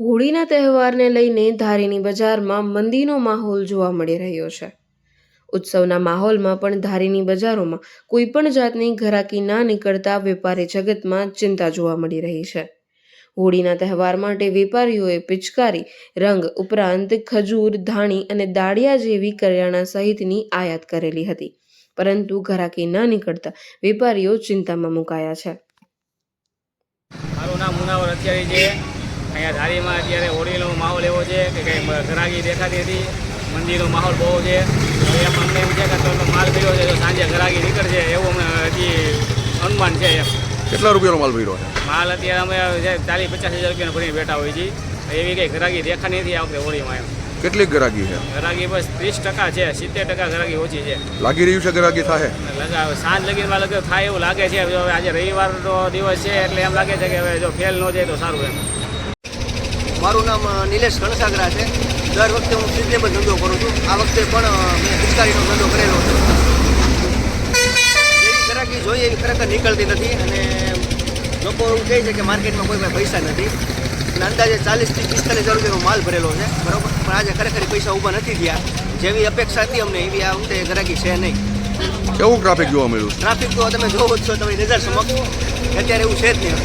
હોળીના તહેવારને લઈને ધારીની બજારમાં મંદીનો માહોલ જોવા મળી રહ્યો છે. ઉત્સવના માહોલમાં પણ ધારીની બજારોમાં કોઈ પણ જાતની ઘરાકી ના નીકળતા વેપારી જગતમાં ચિંતા જોવા મળી રહી છે. હોળીના તહેવાર માટે વેપારીઓએ પિચકારી, રંગ ઉપરાંત ખજૂર, ધાણી અને દાળિયા જેવી કરિયાણા સહિતની આયાત કરેલી હતી. પરંતુ ઘરાકી ન નીકળતા વેપારીઓ ચિંતામાં મુકાયા છે. મારું નામ મુનાવર અત્યારે છે અહીંયા ધારીમાં અત્યારે હોળીનો માહોલ એવો છે કે કંઈ ઘરાગી દેખાતી હતી. મંદિરનો માહોલ બહુ છે. એમ અમને એમ છે કે તો માલ ભર્યો છે તો સાંજે ઘરાગી નીકળશે એવું અમને હજી અનુમાન છે એમ. કેટલા રૂપિયાનો માલ ભર્યો છે? માલ અત્યારે અમે ચાલીસ પચાસ હજાર રૂપિયાનો ભરીને બેઠા હોઈએ છીએ. એવી કંઈ ઘરાગી દેખાતી નથી આ વખતે હોળીમાં એમ. કેટલી ગરાગી છે? ગરાગી બસ ત્રીસ ટકા છે સિત્તેર ટકા ગરાગી ઓછી છે. લાગી રહ્યું છે ગરાગી થાય સાંજ લગીનમાં લગે થાય એવું લાગે છે. આજે રવિવારનો દિવસ છે એટલે એમ લાગે છે કે હવે જો ફેલ ન જાય તો સારું એમ. મારું નામ નિલેશ કણસાગરા છે. દર વખતે હું સિઝનેબલ ધંધો કરું છું. આ વખતે પણ મેં પિચકારીનો ધંધો કરેલો છે. જેવી ગ્રાહકી જોઈએ એવી ખરેખર નીકળતી નથી અને લોકો એવું કહે છે કે માર્કેટમાં કોઈ પાસે પૈસા નથી. અને અંદાજે ચાલીસથી પિસ્તાલીસ હજાર રૂપિયાનો માલ ભરેલો છે. બરાબર? પણ આજે ખરેખર પૈસા ઊભા નથી થયા. જેવી અપેક્ષા હતી અમને એવી આ વખતે ગ્રાહકી છે નહીં. કેવું ટ્રાફિક જોવા મળ્યું? ટ્રાફિક તો તમે જોવો જ છો તમે નજર સમક્ષ. અત્યારે એવું છે જ નહીં